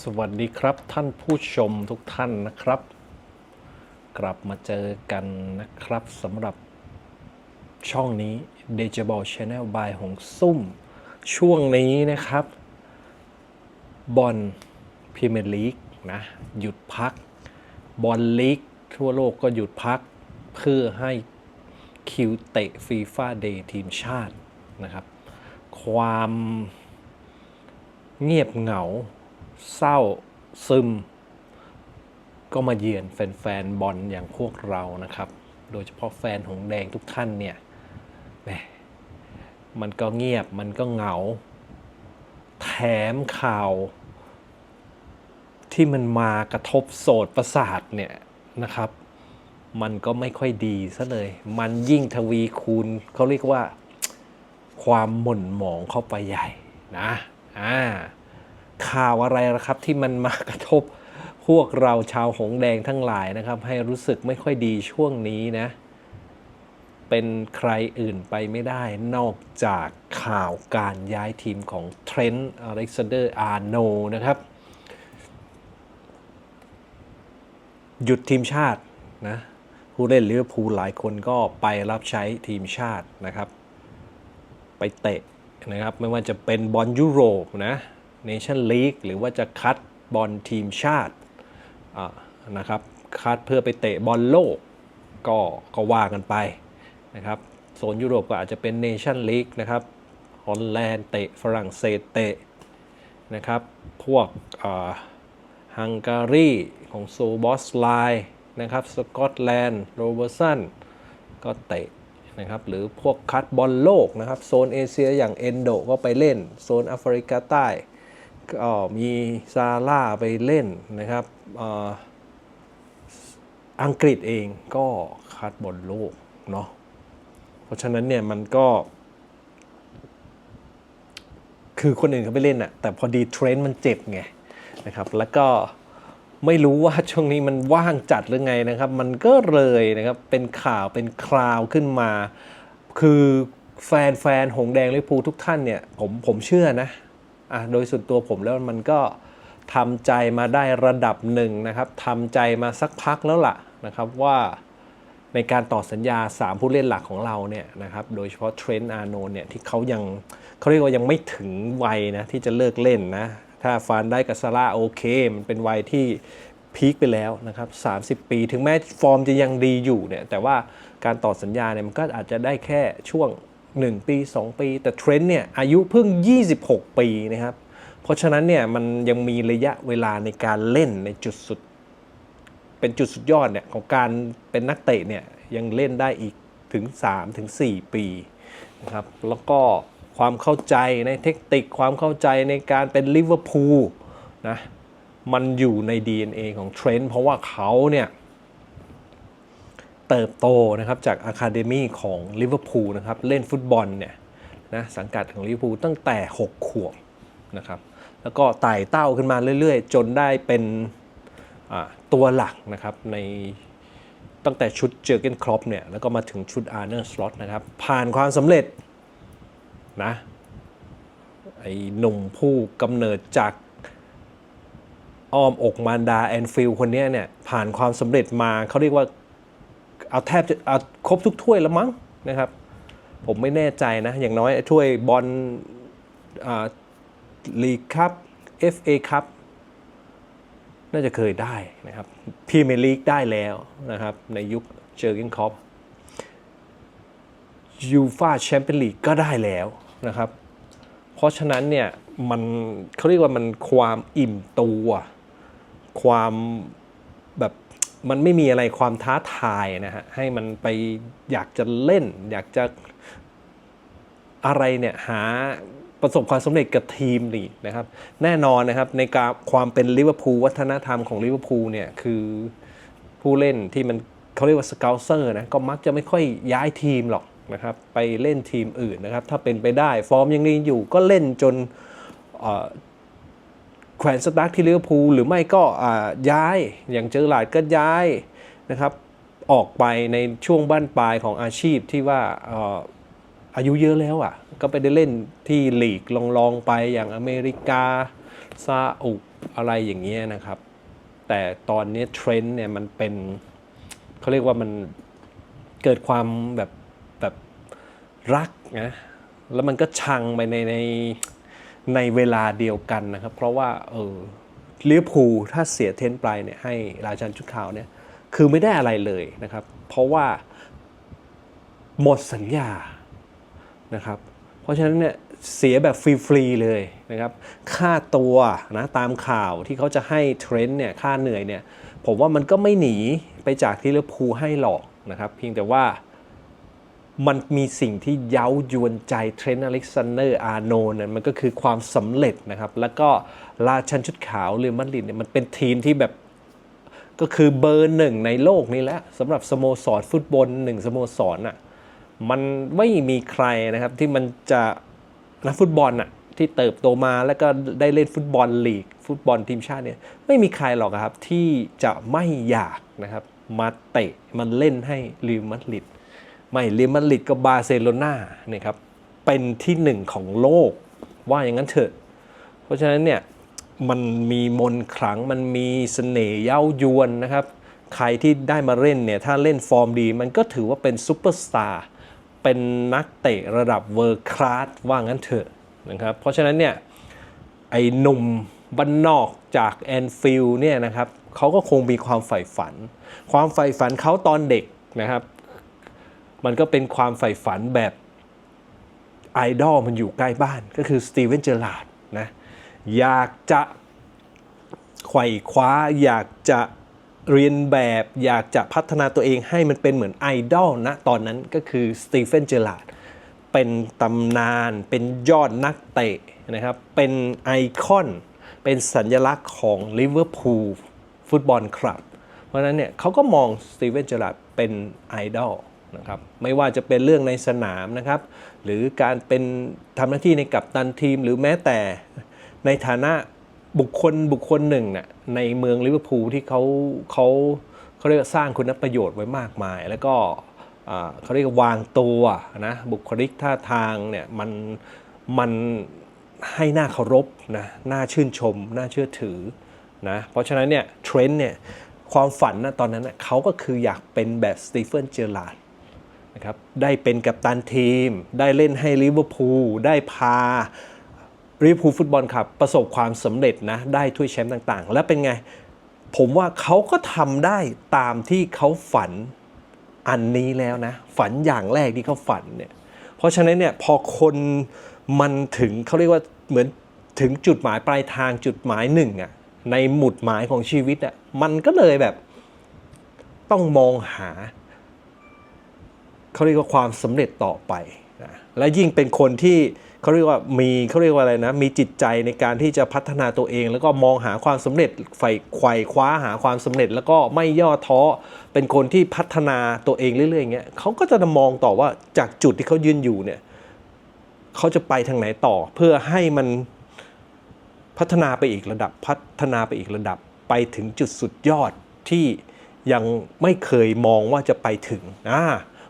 สวัสดีครับท่านผู้ชมทุกท่านนะครับ กลับมาเจอกันนะครับสำหรับช่องนี้ d e j a b l Channel by หงซุ่ม ช่วงนี้นะครับบอลพรีเมียร์ลีกนะ หยุดพักบอลลีกทั่วโลกก็หยุดพักเพื่อให้คิวเตะฟีฟ่าเดย์ทีมชาตินะครับ ความเงียบเหงา เศร้าซึม ก็มาเยือนแฟนๆบอลอย่างพวกเรานะครับ โดยเฉพาะแฟนหงแดงทุกท่านเนี่ยแหมมันก็เงียบมันก็เหงา แถมข่าว ที่มันมากระทบโสดประสาทเนี่ยนะครับ มันก็ไม่ค่อยดีซะเลย มันยิ่งทวีคูณเขาเรียกว่าความหม่นหมองเข้าไปใหญ่นะ อ่า ข่าวอะไรล่ะครับที่มันมากระทบพวกเราชาวหงแดงทั้งหลายนะครับ ให้รู้สึกไม่ค่อยดีช่วงนี้นะ เป็นใครอื่นไปไม่ได้นอกจากข่าวการย้ายทีมของเทรนต์อเล็กซานเดอร์อาร์โนนะครับ หยุดทีมชาตินะผู้เล่นลิเวอร์พูลหลายคนก็ไปรับใช้ทีมชาตินะครับ ไปเตะนะครับ ไม่ว่าจะเป็นบอลยุโรปนะ เนชั่นลีกหรือว่าจะคัดบอลทีมชาตินะครับคัดเพื่อไปเตะบอลโลกก็ก็ว่ากันไปนะครับโซนยุโรปก็อาจจะเป็นเนชั่นลีกนะครับฮอลแลนด์เตะฝรั่งเศสเตะนะครับพวกฮังการีของโซบอสไลนะครับสกอตแลนด์โรเบอร์สันก็เตะนะครับหรือพวกคัดบอลโลกนะครับ โซนเอเชียอย่างเอนโดก็ไปเล่น โซนแอฟริกาใต้ ก็มีซาร่าไปเล่นนะครับอังกฤษเองก็คัดบอลโลกเนาะเพราะฉะนั้นเนี่ยมันก็ คือคนอื่นเขาไปเล่นอะแต่พอดีเทรนด์มันเจ็บไงนะครับ แล้วก็ไม่รู้ว่าช่วงนี้มันว่างจัดหรือไงนะครับ มันก็เลยนะครับเป็นข่าวเป็นคราวขึ้นมา คือแฟนแฟนหงแดงลิเวอร์พูทุกท่านเนี่ยผมผมเชื่อนะ อะโดยส่วนตัวผมแล้วมันก็ทำใจมาได้ระดับหนึ่งนะครับทำใจมาสักพักแล้วล่ะนะครับว่าในการต่อสัญญา 3 ผู้เล่นหลักของเราเนี่ยนะครับโดยเฉพาะเทรนต์อาร์โนเนี่ยที่เขายังเขาเรียกว่ายังไม่ถึงวัยนะที่จะเลิกเล่นนะ ถ้าฟานได้กับซาร่าโอเค มันเป็นวัยที่พีคไปแล้วนะครับ 30 ปี ถึงแม้ฟอร์มจะยังดีอยู่เนี่ยแต่ว่าการต่อสัญญาเนี่ยมันก็อาจจะได้แค่ช่วง 1 ปี 2 ปี แต่เทรนต์เนี่ยอายุเพิ่ง 26 ปีนะครับ เพราะฉะนั้นเนี่ยมันยังมีระยะเวลาในการเล่นในจุดสุด เป็นจุดสุดยอดเนี่ยของการเป็นนักเตะเนี่ยยังเล่นได้อีกถึง3ถึง4ปีนะครับแล้วก็ความเข้าใจในเทคนิคความเข้าใจในการเป็นลิเวอร์พูลนะมันอยู่ใน DNA ของเทรนต์เพราะว่าเขาเนี่ย เติบโตนะครับจากอะคาเดมีของลิเวอร์พูลนะครับเล่นฟุตบอลเนี่ยนะสังกัดของลิเวอร์พูลตั้งแต่ 6 ขวบนะครับแล้วก็ไต่เต้าขึ้นมาเรื่อยๆ จนได้เป็นตัวหลักนะครับในตั้งแต่ชุดเจอเกนครอปเนี่ยแล้วก็มาถึงชุดอาร์เนอร์สล็อตนะครับผ่านความสำเร็จนะไอ้หนุ่มผู้กำเนิดจากอ้อมอกมารดาแอนฟิลคนนี้เนี่ยผ่านความสำเร็จมาเขาเรียกว่า เอาแทบจะเอาครบทุกถ้วยแล้วมั้งนะครับ ผมไม่แน่ใจนะ อย่างน้อยถ้วยบอลลีกคัพ FA คัพน่าจะเคยได้นะครับพรีเมียร์ลีกได้แล้วนะครับ ในยุคเจอร์เกนคอปยูฟาแชมเปี้ยนลีกก็ได้แล้วนะครับ เพราะฉะนั้นเนี่ยมันเขาเรียกว่ามันความอิ่มตัว ความแบบ มันไม่มีอะไรความท้าทายนะฮะให้มันไปอยากจะเล่น อยากจะอะไรเนี่ยหาประสบความสำเร็จกับทีมนี่นะครับ แน่นอนนะครับในการความเป็นลิเวอร์พูลวัฒนธรรมของลิเวอร์พูลเนี่ยคือผู้เล่นที่มันเขาเรียกว่าสเกลเซอร์นะก็มักจะไม่ค่อยย้ายทีมหรอกนะครับไปเล่นทีมอื่นนะครับ ถ้าเป็นไปได้ฟอร์มยังดีอยู่ก็เล่นจนเอ่อ แขวนสตาร์ทที่ลิเวอร์พูลหรือไม่ก็ย้ายอย่างเจอหลาดก็ย้ายนะครับออกไปในช่วงบ้านปลายของอาชีพที่ว่าเอ่ออายุเยอะแล้วอะ ก็ไปได้เล่นที่ลีกลองๆไปอย่างอเมริกาซาอุอะไรอย่างเงี้ยนะครับ แต่ตอนนี้เทรนด์เนี่ยมันเป็นเขาเรียกว่ามันเกิดความแบบแบบรักนะแล้วมันก็ชังไปในใน ในเวลาเดียวกันนะครับ เพราะว่าเออลิเวอร์พูลถ้าเสียเทนไปเนี่ยให้ราชันชุดขาวเนี่ยคือไม่ได้อะไรเลยนะครับ เพราะว่าหมดสัญญานะครับ เพราะฉะนั้นเนี่ยเสียแบบฟรีๆเลยนะครับ ค่าตัวนะตามข่าวที่เขาจะให้เทรนด์เนี่ยค่าเหนื่อยเนี่ยผมว่ามันก็ไม่หนีไปจากที่ลิเวอร์พูลให้หรอกนะครับ เพียงแต่ว่า มันมีสิ่งที่เย้ายวนใจเทรนต์อเล็กซานเดอร์อาร์โนนี่ยมันก็คือความสำเร็จนะครับ แล้วก็ราชันชุดขาวเรอัลมาดริดเนี่ยมันเป็นทีมที่แบบก็คือเบอร์หนึ่งในโลกนี้แหละสำหรับสโมสรฟุตบอลหนึ่งสโมสรน่ะมันไม่มีใครนะครับที่มันจะนักฟุตบอลน่ะที่เติบโตมาแล้วก็ได้เล่นฟุตบอลลีก ฟุตบอลทีมชาติเนี่ยไม่มีใครหรอกครับที่จะไม่อยากนะครับมาเตะมันเล่นให้ริวมาดริด ไม่เรมาดริดก็บาร์เซโลนาเนี่ยครับเป็นที่หนึ่งของโลกว่าอย่างนั้นเถอะ เพราะฉะนั้นเนี่ยมันมีมนต์ขลังมันมีเสน่ห์เย้ายวนนะครับ ใครที่ได้มาเล่นเนี่ยถ้าเล่นฟอร์มดี มันก็ถือว่าเป็นซูเปอร์สตาร์เป็นนักเตะระดับเวอร์คลาสว่างั้นเถอะนะครับเพราะฉะนั้นเนี่ยไอ้หนุ่มบ้านนอกจากแอนฟิลเนี่ยนะครับเขาก็คงมีความใฝ่ฝัน ความใฝ่ฝันเขาตอนเด็กนะครับ มันก็เป็นความใฝ่ฝันแบบไอดอลมันอยู่ใกล้บ้านก็คือสตีเวนเจอร์ลาดนะอยากจะไขว่คว้าอยากจะเรียนแบบอยากจะพัฒนาตัวเองให้มันเป็นเหมือนไอดอลนะตอนนั้นก็คือสตีเฟนเจอร์ลาดเป็นตำนานเป็นยอดนักเตะนะครับ เป็นไอคอน เป็นสัญลักษณ์ของลิเวอร์พูลฟุตบอลคลับ เพราะนั้นเนี่ยเขาก็มองสตีเวนเจอร์ลาดเป็นไอดอล นะครับไม่ว่าจะเป็นเรื่องในสนามนะครับ หรือการเป็นทำหน้าที่ในกัปตันทีม หรือแม้แต่ในฐานะบุคคลบุคคลหนึ่งน่ะในเมืองลิเวอร์พูลที่เขาเขาเขาเรียกว่าสร้างคุณประโยชน์ไว้มากมาย แล้วก็เขาเรียกว่าวางตัวนะบุคลิกท่าทางเนี่ยมันมันให้หน้าเคารพนะน่าชื่นชม น่าเชื่อถือนะเพราะฉะนั้นเนี่ยเทรนด์เนี่ยความฝันนะตอนนั้นนะเขาก็คืออยากเป็นแบบสตีเฟนเจอร์ลาด นะครับได้เป็นกัปตันทีม ได้เล่นให้ลิเวอร์พูลได้พาลิเวอร์พูลฟุตบอลครับประสบความสำเร็จนะได้ถ้วยแชมป์ต่างๆ แล้วเป็นไง ผมว่าเขาก็ทำได้ตามที่เขาฝันอันนี้แล้วนะ ฝันอย่างแรกที่เขาฝันเนี่ยเพราะฉะนั้นเนี่ยพอคนมันถึงเขาเรียกว่าเหมือนถึงจุดหมายปลายทางจุดหมายหนึ่งอะในหมุดหมายของชีวิตอะมันก็เลยแบบ ต้องมองหา เขาเรียกว่าความสำเร็จต่อไปนะและยิ่งเป็นคนที่เขาเรียกว่ามีเขาเรียกว่าอะไรนะมีจิตใจในการที่จะพัฒนาตัวเอง แล้วก็มองหาความสำเร็จใฝ่ไขว่คว้าหาความสำเร็จ แล้วก็ไม่ย่อท้อเป็นคนที่พัฒนาตัวเองเรื่อยๆอย่างเงี้ยเขาก็จะมองต่อว่าจากจุดที่เขายืนอยู่เนี่ยเขาจะไปทางไหนต่อเพื่อให้มันพัฒนาไปอีกระดับพัฒนาไปอีกระดับไปถึงจุดสุดยอดที่ยังไม่เคยมองว่าจะไปถึงอ่า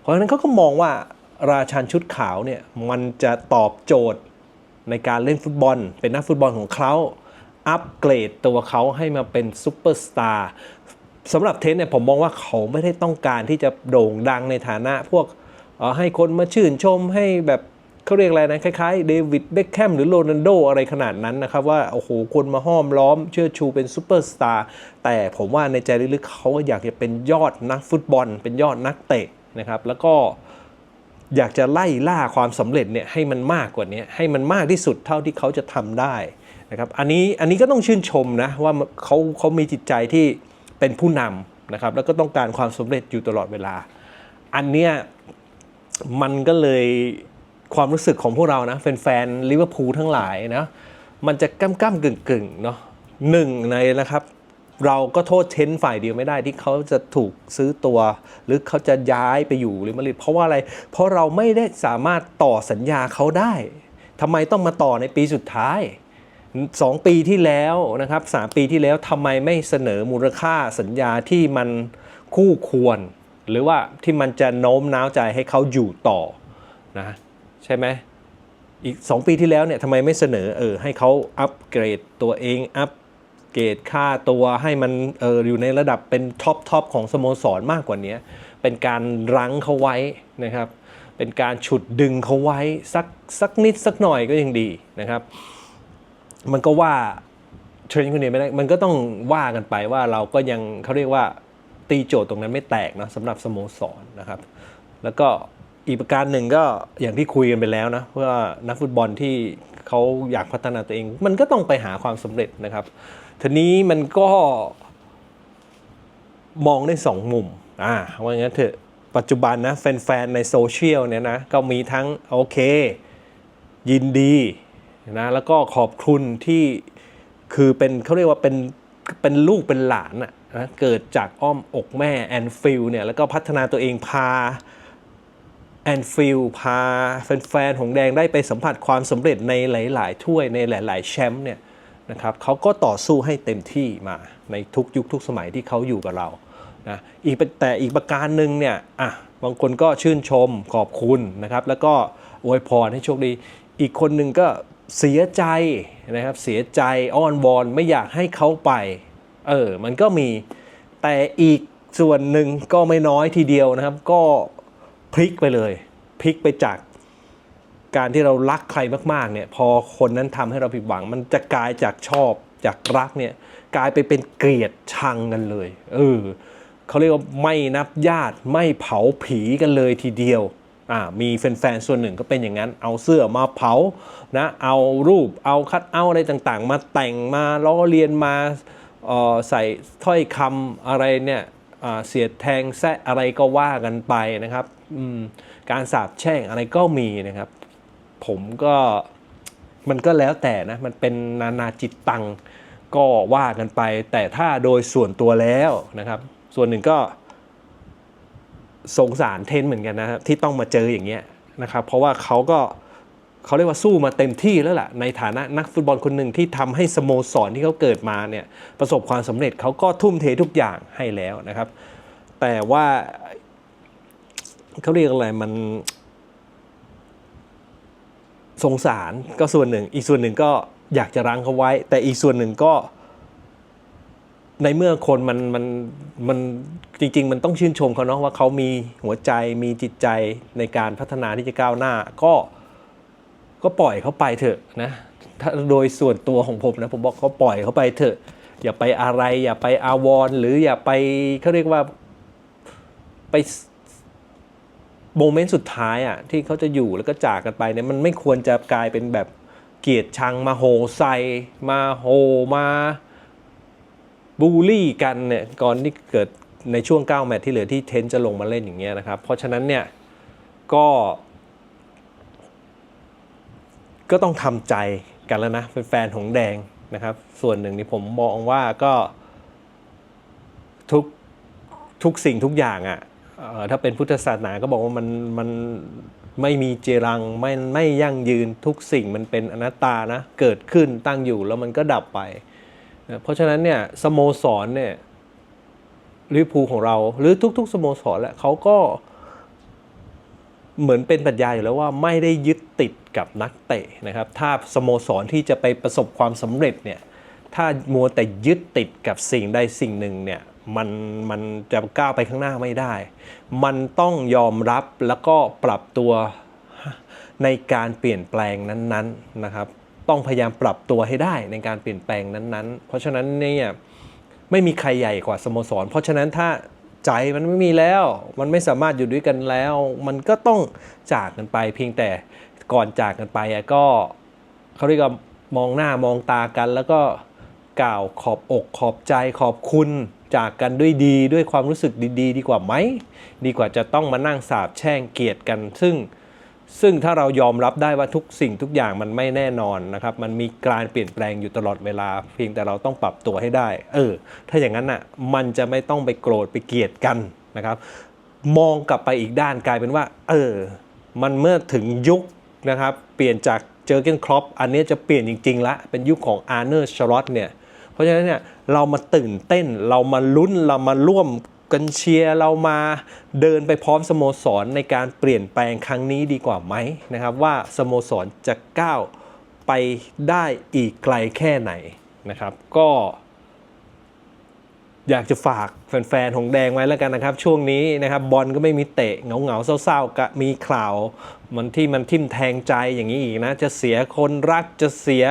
เพราะฉะนั้นเขาก็มองว่าราชันชุดขาวเนี่ยมันจะตอบโจทย์ในการเล่นฟุตบอล เป็นนักฟุตบอลของเขาอัปเกรดตัวเขาให้มาเป็นซูเปอร์สตาร์สำหรับเทนเนี่ยผมมองว่าเขาไม่ได้ต้องการที่จะโด่งดังในฐานะพวกให้คนมาชื่นชมให้แบบเขาเรียกอะไรนะคล้ายๆเดวิดเบคแคมหรือโรนัลโดอะไรขนาดนั้นนะครับ ว่า โอ้โห คนมาห้อมล้อมเชื่อชูเป็นซูเปอร์สตาร์แต่ผมว่าในใจลึกๆเขาก็อยากจะเป็นยอดนักฟุตบอล เป็นยอดนักเตะ นะครับ แล้วก็อยากจะไล่ล่าความสำเร็จเนี่ยให้มันมากกว่านี้ให้มันมากที่สุดเท่าที่เขาจะทำได้นะครับ อันนี้อันนี้ก็ต้องชื่นชมนะว่าเขาเขามีจิตใจที่เป็นผู้นำนะครับ แล้วก็ต้องการความสำเร็จอยู่ตลอดเวลา อันเนี้ยมันก็เลยความรู้สึกของพวกเรานะแฟนๆลิเวอร์พูลทั้งหลายนะมันจะก้ำก้ำกึ่งกึ่งๆเนาะหนึ่งในนะครับ เราก็โทษเทนฝ่ายเดียวไม่ได้ที่เขาจะถูกซื้อตัว หรือเขาจะย้ายไปอยู่หรือมาดริดเพราะว่าอะไร เพราะเราไม่ได้สามารถต่อสัญญาเขาได้ทำไมต้องมาต่อในปีสุดท้าย 2 ปีที่แล้วนะครับ3ปีที่แล้วทำไมไม่เสนอมูลค่าสัญญาที่มันคู่ควร หรือว่าที่มันจะโน้มน้าวใจให้เขาอยู่ต่อนะใช่ไหมอีก 2 ปีที่แล้วเนี่ยทำไมไม่เสนอเออให้เขาอัปเกรดตัวเองอัป เกรดค่าตัวให้มันเอออยู่ในระดับเป็นท็อปทอปของสโมสรมากกว่านี้ เป็นการรั้งเขาไว้นะครับ เป็นการฉุดดึงเขาไว้สักสักนิดสักหน่อยก็ยังดีนะครับ มันก็ว่าเทรนด์คนเดียวไม่ได้ มันก็ต้องว่ากันไปว่าเราก็ยังเขาเรียกว่าตีโจทย์ตรงนั้นไม่แตกนะสำหรับสโมสรนะครับ แล้วก็อีกประการหนึ่งก็อย่างที่คุยกันไปแล้วนะว่านักฟุตบอลที่เขาอยากพัฒนาตัวเอง มันก็ต้องไปหาความสำเร็จนะครับ ทีนี้มันก็มองได้สองมุม อ่าว่างั้นเถอะ ปัจจุบันนะแฟนๆในโซเชียลเนี่ยนะ ก็มีทั้งโอเค ยินดีนะแล้วก็ขอบคุณที่คือเป็นเขาเรียกว่าเป็นเป็นลูกเป็นหลานอะนะเกิดจากอ้อมอกแม่แอนฟิลเนี่ยแล้วก็พัฒนาตัวเองพาแอนฟิลพาแฟนๆของแดงได้ไปสัมผัสความสำเร็จในหลาย ๆ ถ้วยในหลาย ๆ แชมป์เนี่ย นะครับเขาก็ต่อสู้ให้เต็มที่มาในทุกยุคทุกสมัยที่เขาอยู่กับเรานะอีกแต่อีกประการหนึ่งเนี่ยอะบางคนก็ชื่นชมขอบคุณนะครับ แล้วก็อวยพรให้โชคดี อีกคนหนึ่งก็เสียใจนะครับเสียใจอ้อนวอนไม่อยากให้เขาไปเออมันก็มีแต่อีกส่วนหนึ่งก็ไม่น้อยทีเดียวนะครับ ก็พลิกไปเลย พลิกไปจาก การที่เรารักใครมากๆเนี่ยพอคนนั้นทำให้เราผิดหวัง มันจะกลายจากชอบจากรักเนี่ยกลายไปเป็นเกลียดชังกันเลยเออเขาเรียกว่าไม่นับญาติไม่เผาผีกันเลยทีเดียวอ่ามีแฟนๆส่วนหนึ่งก็เป็นอย่างนั้น เอาเสื้อมาเผานะเอารูปเอาคัดเอาอะไรต่างๆ มาแต่งมาล้อเลียนมาอ่อใส่ถ้อยคำอะไรเนี่ยอ่าเสียดแทงแซะอะไรก็ว่ากันไปนะครับการสาบแช่งอะไรก็มีนะครับ ผมก็มันก็แล้วแต่นะ มันเป็นนานาจิตตังก็ว่ากันไป แต่ถ้าโดยส่วนตัวแล้วนะครับ ส่วนหนึ่งก็สงสารเทนเหมือนกันนะครับที่ต้องมาเจออย่างเงี้ยนะครับ เพราะว่าเขาก็เขาเรียกว่าสู้มาเต็มที่แล้วล่ะ ในฐานะนักฟุตบอลคนหนึ่งที่ทำให้สโมสรที่เขาเกิดมาเนี่ยประสบความสำเร็จเขาก็ทุ่มเททุกอย่างให้แล้วนะครับ แต่ว่าเขาเรียกอะไรมัน สงสารก็ส่วนหนึ่ง อีกส่วนหนึ่งก็อยากจะรั้งเขาไว้ แต่อีกส่วนหนึ่งก็ ในเมื่อคนมันมันมันจริง ๆ มันต้องชื่นชมเขาเนาะว่าเขามีหัวใจมีจิตใจในการพัฒนาที่จะก้าวหน้า ก็ก็ปล่อยเขาไปเถอะนะถ้าโดยส่วนตัวของผมนะผมบอกเขาปล่อยเขาไปเถอะ อย่าไปอะไร อย่าไปอาวรหรืออย่าไปเขาเรียกว่าไป โมเมนต์สุดท้ายอะที่เขาจะอยู่แล้วก็จากกันไปเนี่ยมันไม่ควรจะกลายเป็นแบบเกลียดชังมาโหใส่มาโหมาบูลลี่กันเนี่ยก่อนที่เกิดในช่วง 9 แมตช์ที่เหลือที่เทนจะลงมาเล่นอย่างเงี้ยนะครับ เพราะฉะนั้นเนี่ยก็ ก็ต้องทำใจกันแล้วนะเป็นแฟนของแดงนะครับ ส่วนหนึ่งนี่ผมมองว่าก็ทุกทุกสิ่งทุกอย่างอะ่ะ ถ้าเป็นพุทธศาสนาก็บอกว่ามันมันไม่มีเจรังไม่ไม่ยั่งยืนทุกสิ่งมันเป็นอนัตตานะเกิดขึ้นตั้งอยู่แล้วมันก็ดับไป เพราะฉะนั้นเนี่ยสโมสรเนี่ยลิเวอร์พูของเราหรือทุก ๆ สโมสรแหละเขาก็เหมือนเป็นปรัชญาอยู่แล้วว่าไม่ได้ยึดติดกับนักเตะนะครับ ถ้าสโมสรที่จะไปประสบความสำเร็จเนี่ยถ้ามัวแต่ยึดติดกับสิ่งใดสิ่งหนึ่งเนี่ย มันมันจะก้าวไปข้างหน้าไม่ได้ มันต้องยอมรับแล้วก็ปรับตัวในการเปลี่ยนแปลงนั้นๆนะครับ ต้องพยายามปรับตัวให้ได้ในการเปลี่ยนแปลงนั้นๆ เพราะฉะนั้นเนี่ยไม่มีใครใหญ่กว่าสโมสร เพราะฉะนั้นถ้าใจมันไม่มีแล้ว มันไม่สามารถอยู่ด้วยกันแล้ว มันก็ต้องจากกันไป เพียงแต่ก่อนจากกันไปก็เขาเรียกว่ามองหน้ามองตากัน แล้วก็กล่าวขอบอกขอบใจขอบคุณ จากกันด้วยดีด้วยความรู้สึกดีๆ ดีกว่าไหม ดีกว่าจะต้องมานั่งสาบแช่งเกลียดกัน ซึ่งซึ่งถ้าเรายอมรับได้ว่าทุกสิ่งทุกอย่างมันไม่แน่นอนนะครับมันมีการเปลี่ยนแปลงอยู่ตลอดเวลา เพียงแต่เราต้องปรับตัวให้ได้ เออ ถ้าอย่างนั้นอะมันจะไม่ต้องไปโกรธไปเกลียดกันนะครับ มองกลับไปอีกด้านกลายเป็นว่า เออ มันเมื่อถึงยุคนะครับ เปลี่ยนจากเจอเกนครอปอันนี้จะเปลี่ยนจริงๆละเป็นยุคของอาร์เนอร์ชารอตเนี่ย เพราะฉะนั้นเนี่ยเรามาตื่นเต้นเรามาลุ้นเรามาร่วมกันเชียร์เรามาเดินไปพร้อมสโมสรในการเปลี่ยนแปลงครั้งนี้ดีกว่าไหมนะครับว่าสโมสรจะก้าวไปได้อีกไกลแค่ไหนนะครับก็อยากจะฝากแฟนๆของแดงไว้แล้วกันนะครับ ช่วงนี้นะครับบอลก็ไม่มีเตะเหงาๆเศร้าๆกะมีข่าวมันที่มันทิ่มแทงใจอย่างนี้อีกนะ จะเสียคนรักจะเสีย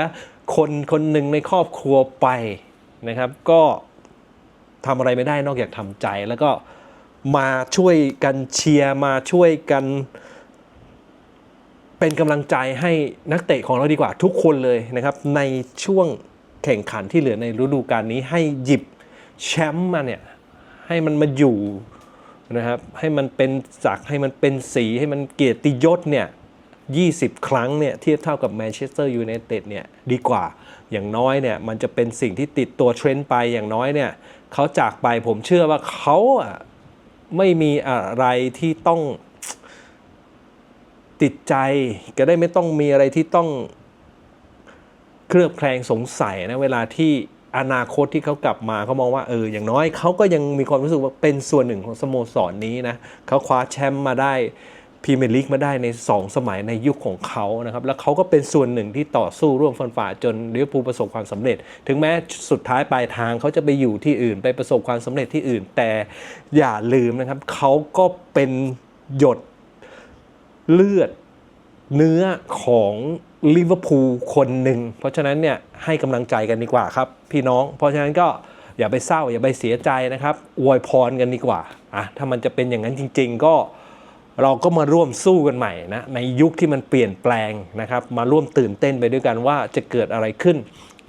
คนคนหนึ่งในครอบครัวไปนะครับ ก็ทำอะไรไม่ได้นอกจากทำใจ แล้วก็มาช่วยกันเชียร์มาช่วยกัน เป็นกำลังใจให้นักเตะของเราดีกว่าทุกคนเลยนะครับ ในช่วงแข่งขันที่เหลือในฤดูกาลนี้ให้หยิบแชมป์มาเนี่ย ให้มันมาอยู่นะครับ ให้มันเป็นศักดิ์ให้มันเป็นสีให้มันเกียรติยศเนี่ย 20 ครั้งเนี่ยเทียบเท่ากับแมนเชสเตอร์ยูไนเต็ดเนี่ยดีกว่าอย่างน้อยเนี่ยมันจะเป็นสิ่งที่ติดตัวเทรนด์ไปอย่างน้อยเนี่ยเขาจากไปผมเชื่อว่าเขาอะไม่มีอะไรที่ต้องติดใจก็ได้ไม่ต้องมีอะไรที่ต้องเคลือบแคลงสงสัยนะเวลาที่อนาคตที่เขากลับมาเขามองว่าเอออย่างน้อยเขาก็ยังมีความรู้สึกว่าเป็นส่วนหนึ่งของสโมสรนนี้นะเขาคว้าแชมป์มาได้ พรีเมียร์ลีกมาได้ใน 2 สมัยในยุคของเขานะครับ แล้วเขาก็เป็นส่วนหนึ่งที่ต่อสู้ร่วมฟันฝ่าจนลิเวอร์พูลประสบความสำเร็จ ถึงแม้สุดท้ายปลายทางเขาจะไปอยู่ที่อื่น ไปประสบความสำเร็จที่อื่น แต่อย่าลืมนะครับเขาก็เป็นหยดเลือดเนื้อของลิเวอร์พูลคนหนึ่ง เพราะฉะนั้นเนี่ยให้กำลังใจกันดีกว่าครับ พี่น้อง เพราะฉะนั้นก็อย่าไปเศร้าอย่าไปเสียใจนะครับอวยพรกันดีกว่าอะถ้ามันจะเป็นอย่างนั้นจริง ๆ ก็ เราก็มาร่วมสู้กันใหม่นะในยุคที่มันเปลี่ยนแปลงนะครับ มาร่วมตื่นเต้นไปด้วยกันว่าจะเกิดอะไรขึ้น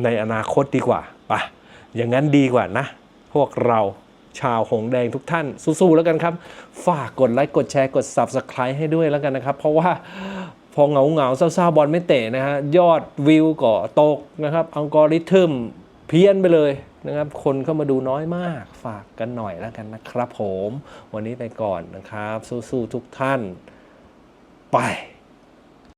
ในอนาคตดีกว่าไปอย่างนั้นดีกว่านะ พวกเราชาวหงแดงทุกท่านสู้ๆแล้วกันครับ ฝากกดไลค์กดแชร์กด Subscribe ให้ด้วยแล้วกันนะครับ เพราะว่าพอเหงาเหงาๆเศร้าๆบอลไม่เตะนะฮะยอดวิวก็ตกนะครับอัลกอริทึม พี้ยนไปเลยนะครับ คนเข้ามาดูน้อยมากฝากกันหน่อยแล้วกันนะครับผม วันนี้ไปก่อนนะครับ สู้ๆทุกท่าน ไป